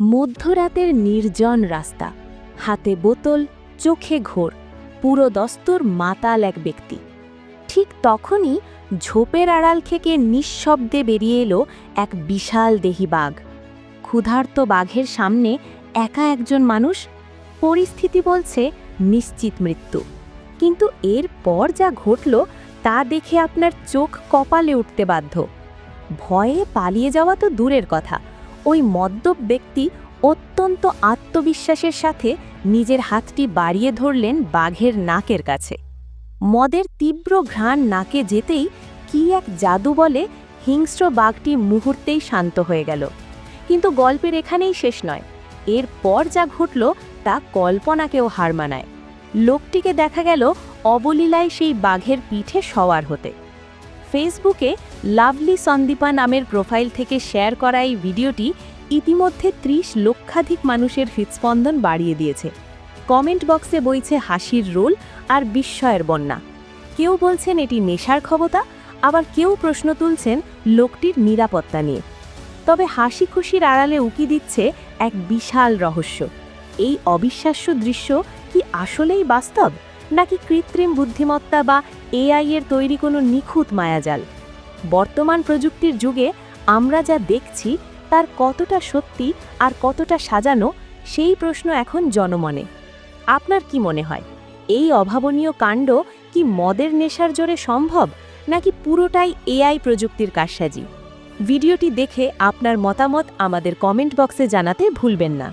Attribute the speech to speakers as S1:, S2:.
S1: মধ্যরাতের নির্জন রাস্তা, হাতে বোতল, চোখে ঘোর, পুরো দস্তর মাতাল এক ব্যক্তি। ঠিক তখনই ঝোপের আড়াল থেকে নিঃশব্দে বেরিয়ে এলো এক বিশাল দেহি বাঘ। ক্ষুধার্ত বাঘের সামনে একা একজন মানুষ পরিস্থিতি বলছে নিশ্চিত মৃত্যু। কিন্তু এর পর যা ঘটল তা দেখে আপনার চোখ কপালে উঠতে বাধ্য। ভয়ে পালিয়ে যাওয়া তো দূরের কথা। ওই মদ্যপ ব্যক্তি অত্যন্ত আত্মবিশ্বাসের সাথে নিজের হাতটি বাড়িয়ে ধরলেন বাঘের নাকের কাছে। মদের তীব্র ঘ্রাণ নাকে যেতেই কি এক জাদু বলে হিংস্র বাঘটি মুহূর্তেই শান্ত হয়ে গেল। কিন্তু গল্পের এখানেই শেষ নয়। এর পর যা ঘটল তা কল্পনাকেও হার মানায়। লোকটিকে দেখা গেল অবলীলায় সেই বাঘের পিঠে সওয়ার হতে। ফেসবুকে লাভলি সন্দীপা নামের প্রোফাইল থেকে শেয়ার করা এই ভিডিওটি ইতিমধ্যে ত্রিশ লক্ষাধিক মানুষের হৃৎস্পন্দন বাড়িয়ে দিয়েছে। কমেন্ট বক্সে বইছে হাসির রোল আর বিস্ময়ের বন্যা। কেউ বলছেন এটি নেশার ক্ষমতা, আবার কেউ প্রশ্ন তুলছেন লোকটির নিরাপত্তা নিয়ে। তবে হাসি খুশির আড়ালে উকি দিচ্ছে এক বিশাল রহস্য। এই অবিশ্বাস্য দৃশ্য কি আসলেই বাস্তব? নাকি কৃত্রিম বুদ্ধিমত্তা বা এআই এর তৈরি কোনো নিখুঁত মায়াজাল? বর্তমান প্রযুক্তির যুগে আমরা যা দেখছি, তার কতটা সত্যি আর কতটা সাজানো, সেই প্রশ্ন এখন জনমনে। আপনার কি মনে হয়, এই অভাবনীয় কাণ্ড কি মদের নেশার জোরে সম্ভব, নাকি পুরোটাই এআই প্রযুক্তির কারসাজি? ভিডিওটি দেখে আপনার মতামত আমাদের কমেন্ট বক্সে জানাতে ভুলবেন না।